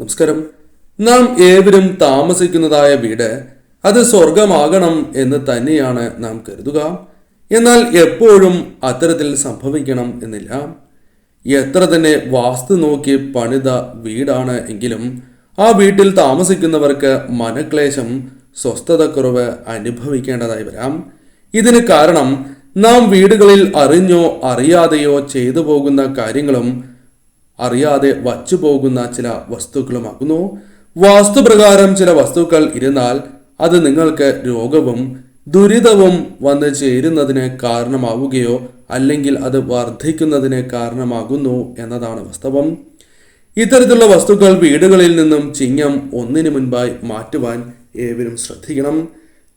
നമസ്കാരം. നാം ഏവരും താമസിക്കുന്നതായ വീട് അത് സ്വർഗമാകണം എന്ന് തന്നെയാണ് നാം കരുതുക. എന്നാൽ എപ്പോഴും അത്തരത്തിൽ സംഭവിക്കണം എന്നില്ല. എത്ര തന്നെ വാസ്തു നോക്കി പണിത വീടാണ് എങ്കിലും ആ വീട്ടിൽ താമസിക്കുന്നവർക്ക് മനക്ലേശം സ്വസ്ഥതക്കുറവ് അനുഭവിക്കേണ്ടതായി വരാം. ഇതിന് കാരണം നാം വീടുകളിൽ അറിഞ്ഞോ അറിയാതെയോ ചെയ്തു പോകുന്ന കാര്യങ്ങളും അറിയാതെ വച്ചു പോകുന്ന ചില വസ്തുക്കളുമാകുന്നു. വാസ്തുപ്രകാരം ചില വസ്തുക്കൾ ഇരുന്നാൽ അത് നിങ്ങൾക്ക് രോഗവും ദുരിതവും വന്ന് ചേരുന്നതിന് കാരണമാവുകയോ അല്ലെങ്കിൽ അത് വർദ്ധിക്കുന്നതിന് കാരണമാകുന്നു എന്നതാണ് വാസ്തവം. ഇത്തരത്തിലുള്ള വസ്തുക്കൾ വീടുകളിൽ നിന്നും ചിങ്ങം ഒന്നിനു മുൻപായി മാറ്റുവാൻ ഏവരും ശ്രദ്ധിക്കണം.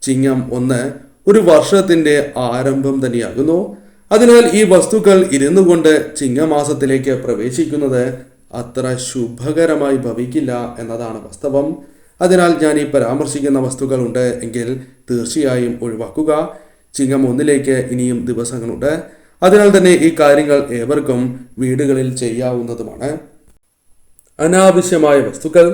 ചിങ്ങം ഒന്ന് ഒരു വർഷത്തിന്റെ ആരംഭം തന്നെയാകുന്നു. അതിനാൽ ഈ വസ്തുക്കൾ ഇരുന്നു കൊണ്ട് ചിങ്ങമാസത്തിലേക്ക് പ്രവേശിക്കുന്നത് അത്ര ശുഭകരമായി ഭവിക്കില്ല എന്നതാണ് വാസ്തവം. അതിനാൽ ഞാൻ ഈ പരാമർശിക്കുന്ന വസ്തുക്കൾ ഉണ്ട് എങ്കിൽ തീർച്ചയായും ഒഴിവാക്കുക. ചിങ്ങം ഒന്നിലേക്ക് ഇനിയും ദിവസങ്ങളുണ്ട്. അതിനാൽ തന്നെ ഈ കാര്യങ്ങൾ ഏവർക്കും വീടുകളിൽ ചെയ്യാവുന്നതുമാണ്. അനാവശ്യമായ വസ്തുക്കൾ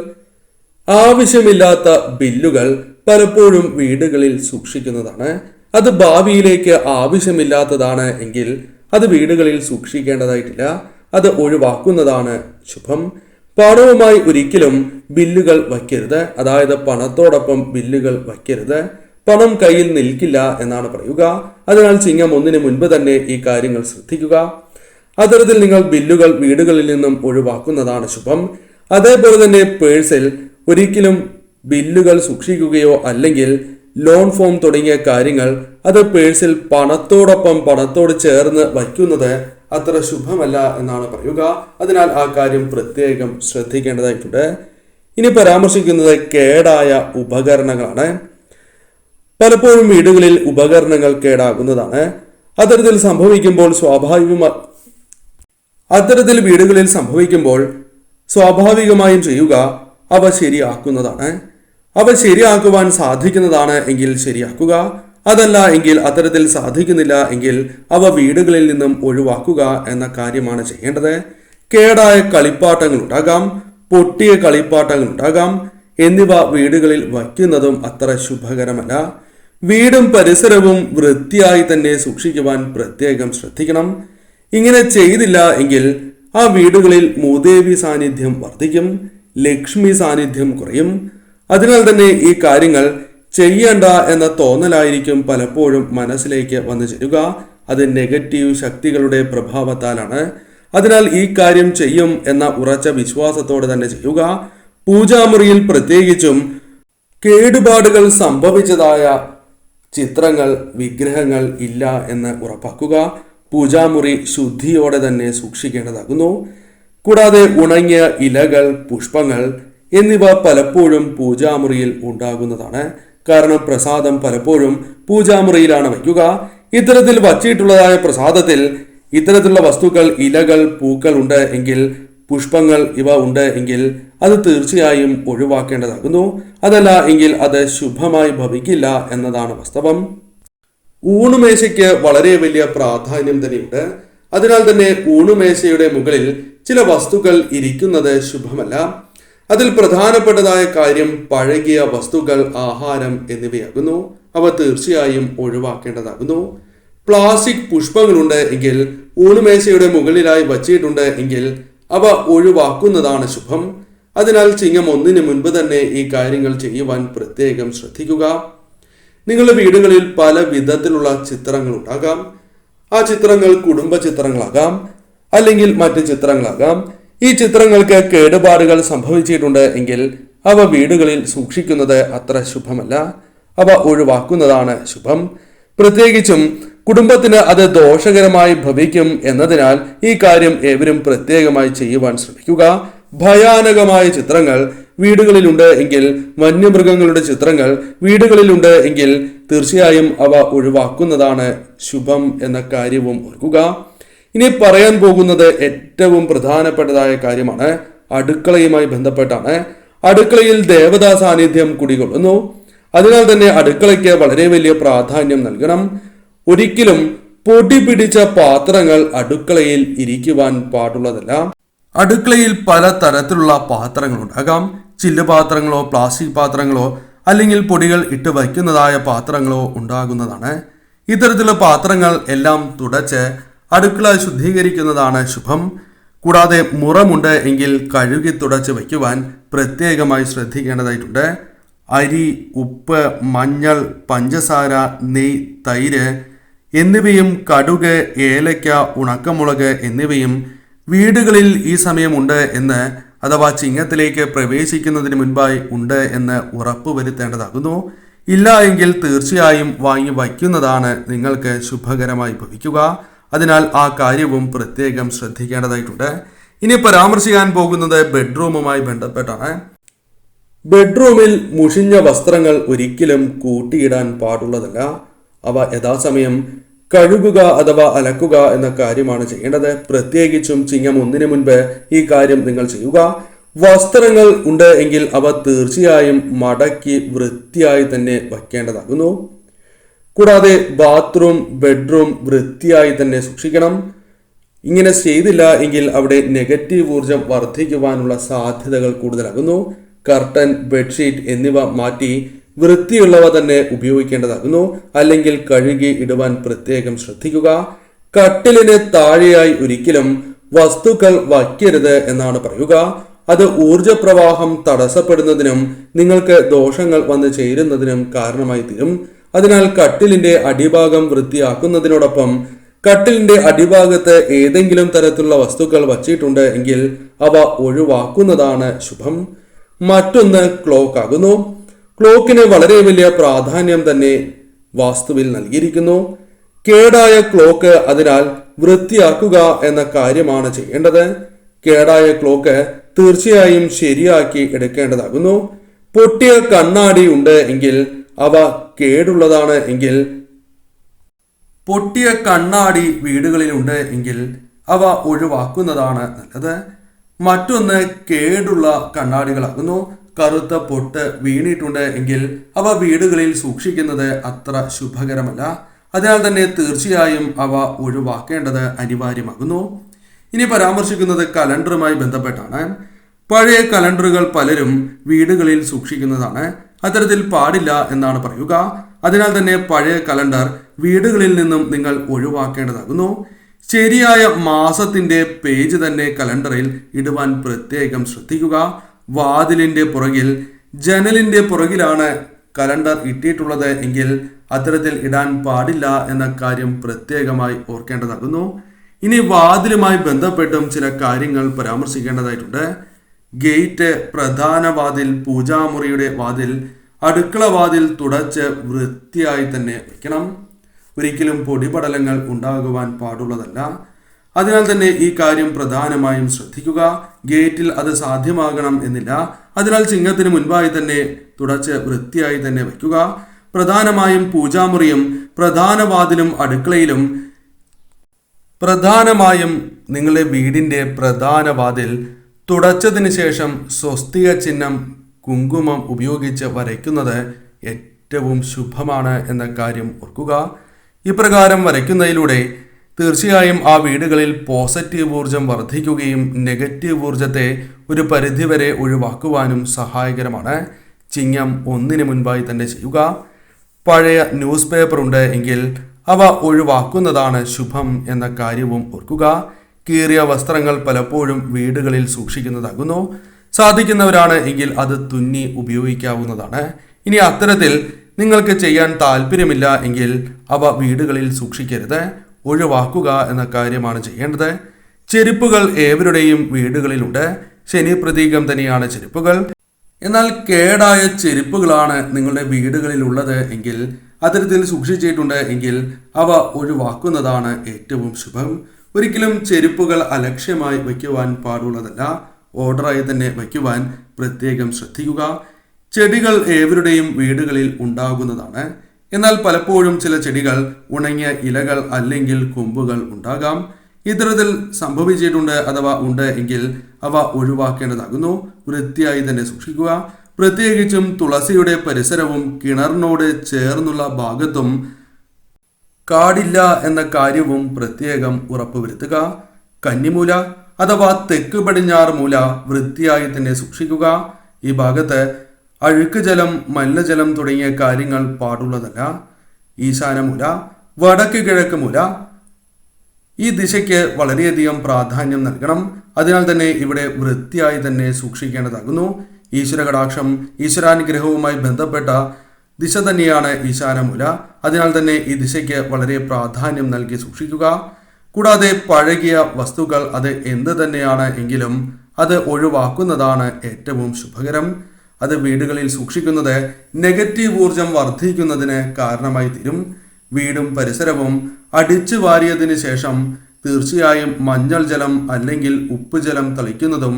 ആവശ്യമില്ലാത്ത ബില്ലുകൾ പലപ്പോഴും വീടുകളിൽ സൂക്ഷിക്കുന്നതാണ്. അത് ഭാവിയിലേക്ക് ആവശ്യമില്ലാത്തതാണ് എങ്കിൽ അത് വീടുകളിൽ സൂക്ഷിക്കേണ്ടതായിട്ടില്ല. അത് ഒഴിവാക്കുന്നതാണ് ശുഭം. പണവുമായി ഒരിക്കലും ബില്ലുകൾ വയ്ക്കരുത്. അതായത് പണത്തോടൊപ്പം ബില്ലുകൾ വയ്ക്കരുത്. പണം കയ്യിൽ നിൽക്കില്ല എന്നാണ് പറയുക. അതിനാൽ ചിങ്ങം ഒന്നിന് മുൻപ് തന്നെ ഈ കാര്യങ്ങൾ ശ്രദ്ധിക്കുക. അത്തരത്തിൽ നിങ്ങൾ ബില്ലുകൾ വീടുകളിൽ നിന്നും ഒഴിവാക്കുന്നതാണ് ശുഭം. അതേപോലെ തന്നെ പേഴ്സിൽ ഒരിക്കലും ബില്ലുകൾ സൂക്ഷിക്കുകയോ അല്ലെങ്കിൽ ലോൺ ഫോം തുടങ്ങിയ കാര്യങ്ങൾ അത് പേഴ്സിൽ പണത്തോടൊപ്പം പണത്തോട് ചേർന്ന് വയ്ക്കുന്നത് അത്ര ശുഭമല്ല എന്നാണ് പറയുക. അതിനാൽ ആ കാര്യം പ്രത്യേകം ശ്രദ്ധിക്കേണ്ടതായിട്ടുണ്ട്. ഇനി പരാമർശിക്കുന്നത് കേടായ ഉപകരണങ്ങളാണ്. പലപ്പോഴും വീടുകളിൽ ഉപകരണങ്ങൾ കേടാകുന്നതാണ്. അത്തരത്തിൽ സംഭവിക്കുമ്പോൾ സ്വാഭാവികമായി അത്തരത്തിൽ വീടുകളിൽ സംഭവിക്കുമ്പോൾ സ്വാഭാവികമായും ചെയ്യുക അവ ശരിയാക്കുന്നതാണ്. അവ ശരിയാക്കുവാൻ സാധിക്കുന്നതാണ് എങ്കിൽ ശരിയാക്കുക. അതല്ല എങ്കിൽ അത്തരത്തിൽ സാധിക്കുന്നില്ല എങ്കിൽ അവ വീടുകളിൽ നിന്നും ഒഴിവാക്കുക എന്ന കാര്യമാണ് ചെയ്യേണ്ടത്. കേടായ കളിപ്പാട്ടങ്ങൾ ഉണ്ടാകാം പൊട്ടിയ കളിപ്പാട്ടങ്ങൾ ഉണ്ടാകാം. എന്നിവ വീടുകളിൽ വയ്ക്കുന്നതും അത്ര ശുഭകരമല്ല. വീടും പരിസരവും വൃത്തിയായി തന്നെ സൂക്ഷിക്കുവാൻ പ്രത്യേകം ശ്രദ്ധിക്കണം. ഇങ്ങനെ ചെയ്തില്ല എങ്കിൽ ആ വീടുകളിൽ മൂദേവി സാന്നിധ്യം വർദ്ധിക്കും ലക്ഷ്മി സാന്നിധ്യം കുറയും. അതിനാൽ തന്നെ ഈ കാര്യങ്ങൾ ചെയ്യേണ്ട എന്ന തോന്നലായിരിക്കും പലപ്പോഴും മനസ്സിലേക്ക് വന്നു ചേരുക. അത് നെഗറ്റീവ് ശക്തികളുടെ പ്രഭാവത്താലാണ്. അതിനാൽ ഈ കാര്യം ചെയ്യും എന്ന ഉറച്ച വിശ്വാസത്തോടെ തന്നെ ചെയ്യുക. പൂജാമുറിയിൽ പ്രത്യേകിച്ചും കേടുപാടുകൾ സംഭവിച്ചതായ ചിത്രങ്ങൾ വിഗ്രഹങ്ങൾ ഇല്ല എന്ന് ഉറപ്പാക്കുക. പൂജാമുറി ശുദ്ധിയോടെ തന്നെ സൂക്ഷിക്കേണ്ടതാകുന്നു. കൂടാതെ ഉണങ്ങിയ ഇലകൾ പുഷ്പങ്ങൾ എന്നിവ പലപ്പോഴും പൂജാമുറിയിൽ ഉണ്ടാകുന്നതാണ്. കാരണം പ്രസാദം പലപ്പോഴും പൂജാമുറിയിലാണ് വയ്ക്കുക. ഇത്തരത്തിൽ വച്ചിട്ടുള്ളതായ പ്രസാദത്തിൽ ഇത്തരത്തിലുള്ള വസ്തുക്കൾ ഇലകൾ പൂക്കൾ ഉണ്ട് എങ്കിൽ പുഷ്പങ്ങൾ ഇവ ഉണ്ട് എങ്കിൽ അത് തീർച്ചയായും ഒഴിവാക്കേണ്ടതാകുന്നു. അതല്ല എങ്കിൽ അത് ശുഭമായി ഭവിക്കില്ല എന്നതാണ് വാസ്തവം. ഊണുമേശയ്ക്ക് വളരെ വലിയ പ്രാധാന്യം തന്നെയുണ്ട്. അതിനാൽ തന്നെ ഊണുമേശയുടെ മുകളിൽ ചില വസ്തുക്കൾ ഇരിക്കുന്നത് ശുഭമല്ല. അതിൽ പ്രധാനപ്പെട്ടതായ കാര്യം പഴകിയ വസ്തുക്കൾ ആഹാരം എന്നിവയാകുന്നു. അവ തീർച്ചയായും ഒഴിവാക്കേണ്ടതാകുന്നു. പ്ലാസ്റ്റിക് പുഷ്പങ്ങളുണ്ട് എങ്കിൽ ഊണുമേശയുടെ മുകളിലായി വച്ചിട്ടുണ്ട് എങ്കിൽ അവ ഒഴിവാക്കുന്നതാണ് ശുഭം. അതിനാൽ ചിങ്ങം ഒന്നിന് മുൻപ് തന്നെ ഈ കാര്യങ്ങൾ ചെയ്യുവാൻ പ്രത്യേകം ശ്രദ്ധിക്കുക. നിങ്ങളുടെ വീടുകളിൽ പല വിധത്തിലുള്ള ചിത്രങ്ങൾ ഉണ്ടാകാം. ആ ചിത്രങ്ങൾ കുടുംബ ചിത്രങ്ങളാകാം അല്ലെങ്കിൽ മറ്റ് ചിത്രങ്ങളാകാം. ഈ ചിത്രങ്ങൾക്ക് കേടുപാടുകൾ സംഭവിച്ചിട്ടുണ്ട് എങ്കിൽ അവ വീടുകളിൽ സൂക്ഷിക്കുന്നത് അത്ര ശുഭമല്ല. അവ ഒഴിവാക്കുന്നതാണ് ശുഭം. പ്രത്യേകിച്ചും കുടുംബത്തിന് അത് ദോഷകരമായി ഭവിക്കും എന്നതിനാൽ ഈ കാര്യം ഏവരും പ്രത്യേകമായി ചെയ്യുവാൻ ശ്രമിക്കുക. ഭയാനകമായ ചിത്രങ്ങൾ വീടുകളിലുണ്ട് എങ്കിൽ വന്യമൃഗങ്ങളുടെ ചിത്രങ്ങൾ വീടുകളിലുണ്ട് എങ്കിൽ തീർച്ചയായും അവ ഒഴിവാക്കുന്നതാണ് ശുഭം എന്ന കാര്യവും ഓർക്കുക. ഇനി പറയാൻ പോകുന്നത് ഏറ്റവും പ്രധാനപ്പെട്ടതായ കാര്യമാണ്. അടുക്കളയുമായി ബന്ധപ്പെട്ടാണ്. അടുക്കളയിൽ ദേവതാ സാന്നിധ്യം കുടികൊള്ളുന്നു. അതിനാൽ തന്നെ അടുക്കളയ്ക്ക് വളരെ വലിയ പ്രാധാന്യം നൽകണം. ഒരിക്കലും പൊടി പിടിച്ച പാത്രങ്ങൾ അടുക്കളയിൽ ഇരിക്കുവാൻ പാടുള്ളതല്ല. അടുക്കളയിൽ പല തരത്തിലുള്ള പാത്രങ്ങൾ ഉണ്ടാകാം. ചില്ല് പാത്രങ്ങളോ പ്ലാസ്റ്റിക് പാത്രങ്ങളോ അല്ലെങ്കിൽ പൊടികൾ ഇട്ട് വയ്ക്കുന്നതായ പാത്രങ്ങളോ ഉണ്ടാകുന്നതാണ്. ഇത്തരത്തിലുള്ള പാത്രങ്ങൾ എല്ലാം തുടച്ച് അടുക്കള ശുദ്ധീകരിക്കുന്നതാണ് ശുഭം. കൂടാതെ മുറമുണ്ട് എങ്കിൽ കഴുകി തുടച്ച് വയ്ക്കുവാൻ പ്രത്യേകമായി ശ്രദ്ധിക്കേണ്ടതായിട്ടുണ്ട്. അരി ഉപ്പ് മഞ്ഞൾ പഞ്ചസാര നെയ് തൈര് എന്നിവയും കടുക് ഏലയ്ക്ക ഉണക്കമുളക് എന്നിവയും വീടുകളിൽ ഈ സമയമുണ്ട് എന്ന് അഥവാ ചിങ്ങത്തിലേക്ക് പ്രവേശിക്കുന്നതിന് മുൻപായി ഉണ്ട് എന്ന് ഉറപ്പുവരുത്തേണ്ടതാകുന്നു. ഇല്ല എങ്കിൽ തീർച്ചയായും വാങ്ങി വയ്ക്കുന്നതാണ് നിങ്ങൾക്ക് ശുഭകരമായി ഭവിക്കുക. അതിനാൽ ആ കാര്യവും പ്രത്യേകം ശ്രദ്ധിക്കേണ്ടതായിട്ടുണ്ട്. ഇനി പരാമർശിക്കാൻ പോകുന്നത് ബെഡ്റൂമുമായി ബന്ധപ്പെട്ടാണ്. ബെഡ്റൂമിൽ മുഷിഞ്ഞ വസ്ത്രങ്ങൾ ഒരിക്കലും കൂട്ടിയിടാൻ പാടുള്ളതല്ല. അവ യഥാസമയം കഴുകുക അഥവാ അലക്കുക എന്ന കാര്യമാണ് ചെയ്യേണ്ടത്. പ്രത്യേകിച്ചും ചിങ്ങം ഒന്നിനു മുൻപ് ഈ കാര്യം നിങ്ങൾ ചെയ്യുക. വസ്ത്രങ്ങൾ ഉണ്ട് എങ്കിൽ അവ തീർച്ചയായും മടക്കി വൃത്തിയായി തന്നെ വയ്ക്കേണ്ടതാകുന്നു. കൂടാതെ ബാത്റൂം ബെഡ്റൂം വൃത്തിയായി തന്നെ സൂക്ഷിക്കണം. ഇങ്ങനെ ചെയ്തില്ല എങ്കിൽ അവിടെ നെഗറ്റീവ് ഊർജം വർദ്ധിക്കുവാനുള്ള സാധ്യതകൾ കൂടുതലാകുന്നു. കർട്ടൻ ബെഡ്ഷീറ്റ് എന്നിവ മാറ്റി വൃത്തിയുള്ളവ തന്നെ ഉപയോഗിക്കേണ്ടതാകുന്നു. അല്ലെങ്കിൽ കഴുകി ഇടുവാൻ പ്രത്യേകം ശ്രദ്ധിക്കുക. കട്ടിലിന് താഴെയായി ഒരിക്കലും വസ്തുക്കൾ വയ്ക്കരുത് എന്നാണ് പറയുക. അത് ഊർജപ്രവാഹം തടസ്സപ്പെടുന്നതിനും നിങ്ങൾക്ക് ദോഷങ്ങൾ വന്നു ചേരുന്നതിനും കാരണമായി തീരും. അതിനാൽ കട്ടിലിന്റെ അടിഭാഗം വൃത്തിയാക്കുന്നതിനോടൊപ്പം കട്ടിലിന്റെ അടിഭാഗത്ത് ഏതെങ്കിലും തരത്തിലുള്ള വസ്തുക്കൾ വച്ചിട്ടുണ്ട് എങ്കിൽ അവ ഒഴിവാക്കുന്നതാണ് ശുഭം. മറ്റൊന്ന് ക്ലോക്ക് ആകുന്നു. ക്ലോക്കിന് വളരെ വലിയ പ്രാധാന്യം തന്നെ വാസ്തുവിൽ നൽകിയിരിക്കുന്നു. കേടായ ക്ലോക്ക് അതിനാൽ വൃത്തിയാക്കുക എന്ന കാര്യമാണ് ചെയ്യേണ്ടത്. കേടായ ക്ലോക്ക് തീർച്ചയായും ശരിയാക്കി എടുക്കേണ്ടതാകുന്നു. പൊട്ടിയ കണ്ണാടി ഉണ്ട് എങ്കിൽ അവ കേടുള്ളതാണ് എങ്കിൽ പൊട്ടിയ കണ്ണാടി വീടുകളിലുണ്ട് എങ്കിൽ അവ ഒഴിവാക്കുന്നതാണ് നല്ലത്. മറ്റൊന്ന് കേടുള്ള കണ്ണാടികളാകുന്നു. കറുത്ത പൊട്ട് വീണിട്ടുണ്ട് എങ്കിൽ അവ വീടുകളിൽ സൂക്ഷിക്കുന്നത് അത്ര ശുഭകരമല്ല. അതിനാൽ തന്നെ തീർച്ചയായും അവ ഒഴിവാക്കേണ്ടത് അനിവാര്യമാകുന്നു. ഇനി പരാമർശിക്കുന്നത് കലണ്ടറുമായി ബന്ധപ്പെട്ടാണ്. പഴയ കലണ്ടറുകൾ പലരും വീടുകളിൽ സൂക്ഷിക്കുന്നതാണ്. അത്തരത്തിൽ പാടില്ല എന്നാണ് പറയുക. അതിനാൽ തന്നെ പഴയ കലണ്ടർ വീടുകളിൽ നിന്നും നിങ്ങൾ ഒഴിവാക്കേണ്ടതാകുന്നു. ശരിയായ മാസത്തിന്റെ പേജ് തന്നെ കലണ്ടറിൽ ഇടുവാൻ പ്രത്യേകം ശ്രദ്ധിക്കുക. വാതിലിന്റെ പുറകിൽ ജനലിന്റെ പുറകിലാണ് കലണ്ടർ ഇട്ടിട്ടുള്ളത് എങ്കിൽ അത്തരത്തിൽ ഇടാൻ പാടില്ല എന്ന കാര്യം പ്രത്യേകമായി ഓർക്കേണ്ടതാകുന്നു. ഇനി വാതിലുമായി ബന്ധപ്പെട്ടും ചില കാര്യങ്ങൾ പരാമർശിക്കേണ്ടതായിട്ടുണ്ട്. ഗേറ്റ് പ്രധാന വാതിൽ പൂജാമുറിയുടെ വാതിൽ അടുക്കള വാതിൽ തുടച്ച് വൃത്തിയായി തന്നെ വയ്ക്കണം. ഒരിക്കലും പൊടിപടലങ്ങൾ ഉണ്ടാകുവാൻ പാടുള്ളതല്ല. അതിനാൽ തന്നെ ഈ കാര്യം പ്രധാനമായും ശ്രദ്ധിക്കുക. ഗേറ്റിൽ അത് സാധ്യമാകണം എന്നില്ല. അതിനാൽ ചിങ്ങത്തിന് മുൻപായി തന്നെ തുടച്ച് വൃത്തിയായി തന്നെ വയ്ക്കുക. പ്രധാനമായും പൂജാമുറിയും പ്രധാന വാതിലും അടുക്കളയിലും പ്രധാനമായും നിങ്ങളുടെ വീടിന്റെ പ്രധാന വാതിൽ തുടച്ചതിന് ശേഷം സ്വസ്തിക ചിഹ്നം കുങ്കുമം ഉപയോഗിച്ച് വരയ്ക്കുന്നത് ഏറ്റവും ശുഭമാണ് എന്ന കാര്യം ഓർക്കുക. ഇപ്രകാരം വരയ്ക്കുന്നതിലൂടെ തീർച്ചയായും ആ വീടുകളിൽ പോസിറ്റീവ് ഊർജം വർദ്ധിക്കുകയും നെഗറ്റീവ് ഊർജത്തെ ഒരു പരിധിവരെ ഒഴിവാക്കുവാനും സഹായകരമാണ്. ചിങ്ങം ഒന്നിന് മുൻപായി തന്നെ ചെയ്യുക. പഴയ ന്യൂസ് പേപ്പർ ഉണ്ട് എങ്കിൽ അവ ഒഴിവാക്കുന്നതാണ് ശുഭം എന്ന കാര്യവും ഓർക്കുക. കീറിയ വസ്ത്രങ്ങൾ പലപ്പോഴും വീടുകളിൽ സൂക്ഷിക്കുന്നതാകുന്നു. സാധിക്കുന്നവരാണ് എങ്കിൽ അത് തുന്നി ഉപയോഗിക്കാവുന്നതാണ്. ഇനി അത്തരത്തിൽ നിങ്ങൾക്ക് ചെയ്യാൻ താല്പര്യമില്ല എങ്കിൽ അവ വീടുകളിൽ സൂക്ഷിക്കരുത്. ഒഴിവാക്കുക എന്ന കാര്യമാണ് ചെയ്യേണ്ടത്. ചെരുപ്പുകൾ ഏവരുടെയും വീടുകളിലുണ്ട്. ശനി പ്രതീകം തന്നെയാണ് ചെരുപ്പുകൾ. എന്നാൽ കേടായ ചെരുപ്പുകളാണ് നിങ്ങളുടെ വീടുകളിൽ ഉള്ളത് എങ്കിൽ അത്തരത്തിൽ സൂക്ഷിച്ചിട്ടുണ്ട് എങ്കിൽ അവ ഒഴിവാക്കുന്നതാണ് ഏറ്റവും ശുഭം. ഒരിക്കലും ചെരുപ്പുകൾ അലക്ഷ്യമായി വയ്ക്കുവാൻ പാടുള്ളതല്ല. ഓർഡറായി തന്നെ വയ്ക്കുവാൻ പ്രത്യേകം ശ്രദ്ധിക്കുക. ചെടികൾ ഏവരുടെയും വീടുകളിൽ ഉണ്ടാകുന്നതാണ്. എന്നാൽ പലപ്പോഴും ചില ചെടികൾ ഉണങ്ങിയ ഇലകൾ അല്ലെങ്കിൽ കൊമ്പുകൾ ഉണ്ടാകാം. ഇത്തരത്തിൽ സംഭവിച്ചിട്ടുണ്ട് അഥവാ ഉണ്ട് എങ്കിൽ അവ ഒഴിവാക്കേണ്ടതാകുന്നു. വൃത്തിയായി തന്നെ സൂക്ഷിക്കുക. പ്രത്യേകിച്ചും തുളസിയുടെ പരിസരവും കിണറിനോട് ചേർന്നുള്ള ഭാഗത്തും കാടില്ല എന്ന കാര്യവും പ്രത്യേകം ഉറപ്പുവരുത്തുക. കന്നിമൂല അഥവാ തെക്ക് പടിഞ്ഞാറ് മൂല വൃത്തിയായി തന്നെ സൂക്ഷിക്കുക. ഈ ഭാഗത്ത് അഴുക്ക് ജലം മല്ലജലം തുടങ്ങിയ കാര്യങ്ങൾ പാടുള്ളതല്ല. ഈശാനമൂല വടക്ക് കിഴക്ക് മൂല ഈ ദിശയ്ക്ക് വളരെയധികം പ്രാധാന്യം നൽകണം. അതിനാൽ തന്നെ ഇവിടെ വൃത്തിയായി തന്നെ സൂക്ഷിക്കേണ്ടതാകുന്നു. ഈശ്വര കടാക്ഷം ഈശ്വരാനുഗ്രഹവുമായി ബന്ധപ്പെട്ട ദിശ തന്നെയാണ് ഈശാനമൂല അതിനാൽ തന്നെ ഈ ദിശയ്ക്ക് വളരെ പ്രാധാന്യം നൽകി സൂക്ഷിക്കുക. കൂടാതെ പഴകിയ വസ്തുക്കൾ അത് എന്ത് തന്നെയാണ് എങ്കിലും അത് ഒഴിവാക്കുന്നതാണ് ഏറ്റവും ശുഭകരം. അത് വീടുകളിൽ സൂക്ഷിക്കുന്നത് നെഗറ്റീവ് ഊർജം വർദ്ധിക്കുന്നതിന് കാരണമായി തീരും. വീടും പരിസരവും അടിച്ചു വാരിയതിന് ശേഷം തീർച്ചയായും മഞ്ഞൾ ജലം അല്ലെങ്കിൽ ഉപ്പ് ജലം തളിക്കുന്നതും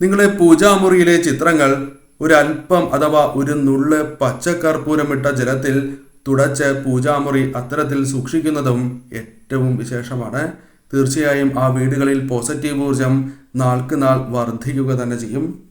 നിങ്ങളെ പൂജാമുറിയിലെ ചിത്രങ്ങൾ ഒരല്പം അഥവാ ഒരു നുള്ള് പച്ചക്കർപ്പൂരമിട്ട ജലത്തിൽ തുടച്ച് പൂജാമുറി അത്തരത്തിൽ സൂക്ഷിക്കുന്നതും ഏറ്റവും വിശേഷമാണ്. തീർച്ചയായും ആ വീടുകളിൽ പോസിറ്റീവ് ഊർജം നാൾക്ക് നാൾ വർദ്ധിക്കുക തന്നെ ചെയ്യും.